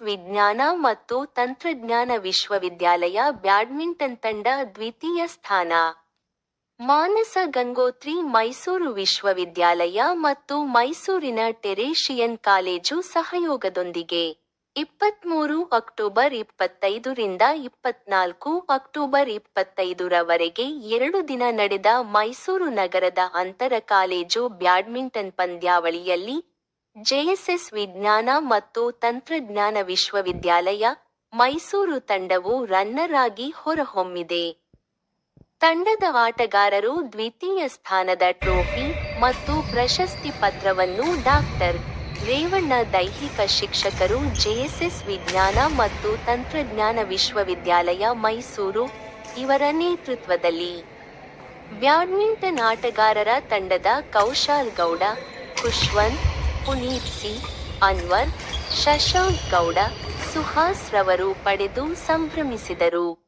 ವಿಜ್ಞಾನ ಮತ್ತು ತಂತ್ರಜ್ಞಾನ ವಿಶ್ವವಿದ್ಯಾಲಯ ಬ್ಯಾಡ್ಮಿಂಟನ್ ತಂಡ ದ್ವಿತೀಯ ಸ್ಥಾನ. ಮಾನಸ ಗಂಗೋತ್ರಿ ಮೈಸೂರು ವಿಶ್ವವಿದ್ಯಾಲಯ ಮತ್ತು ಮೈಸೂರಿನ ಟೆರೇಷಿಯನ್ ಕಾಲೇಜು ಸಹಯೋಗದೊಂದಿಗೆ. ಇಪ್ಪತ್ಮೂರು ಅಕ್ಟೋಬರ್ ಇಪ್ಪತ್ತೈದರಿಂದ ಇಪ್ಪತ್ನಾಲ್ಕು ಅಕ್ಟೋಬರ್ ಇಪ್ಪತ್ತೈದರವರೆಗೆ ಎರಡು ದಿನ ನಡೆದ ಮೈಸೂರು ನಗರದ ಅಂತರ ಕಾಲೇಜು ಬ್ಯಾಡ್ಮಿಂಟನ್ ಪಂದ್ಯಾವಳಿಯಲ್ಲಿ ಜೆಎಸ್ಎಸ್ ವಿಜ್ಞಾನ ಮತ್ತು ತಂತ್ರಜ್ಞಾನ ವಿಶ್ವವಿದ್ಯಾಲಯ ಮೈಸೂರು ತಂಡವು ರನ್ನರ್ ಆಗಿ ಹೊರಹೊಮ್ಮಿದೆ. ತಂಡದ ಆಟಗಾರರು ದ್ವಿತೀಯ ಸ್ಥಾನದ ಟ್ರೋಫಿ ಮತ್ತು ಪ್ರಶಸ್ತಿ ಪತ್ರವನ್ನು ಡಾಕ್ಟರ್ ರೇವಣ್ಣ ದೈಹಿಕ ಶಿಕ್ಷಕರು ಜೆಎಸ್ಎಸ್ ವಿಜ್ಞಾನ ಮತ್ತು ತಂತ್ರಜ್ಞಾನ ವಿಶ್ವವಿದ್ಯಾಲಯ ಮೈಸೂರು ಇವರ ನೇತೃತ್ವದಲ್ಲಿ. ಬ್ಯಾಡ್ಮಿಂಟನ್ ಆಟಗಾರರ ತಂಡದ ಕೌಶಾಲ್ ಗೌಡ ಖುಷ್ವಂತ್ ಪುನೀತ್ ಸಿ ಅನ್ವರ್ ಶಶಾಂಕ್ ಗೌಡ ಸುಹಾಸ್ ರವರು ಪಡೆದು ಸಂಭ್ರಮಿಸಿದರು.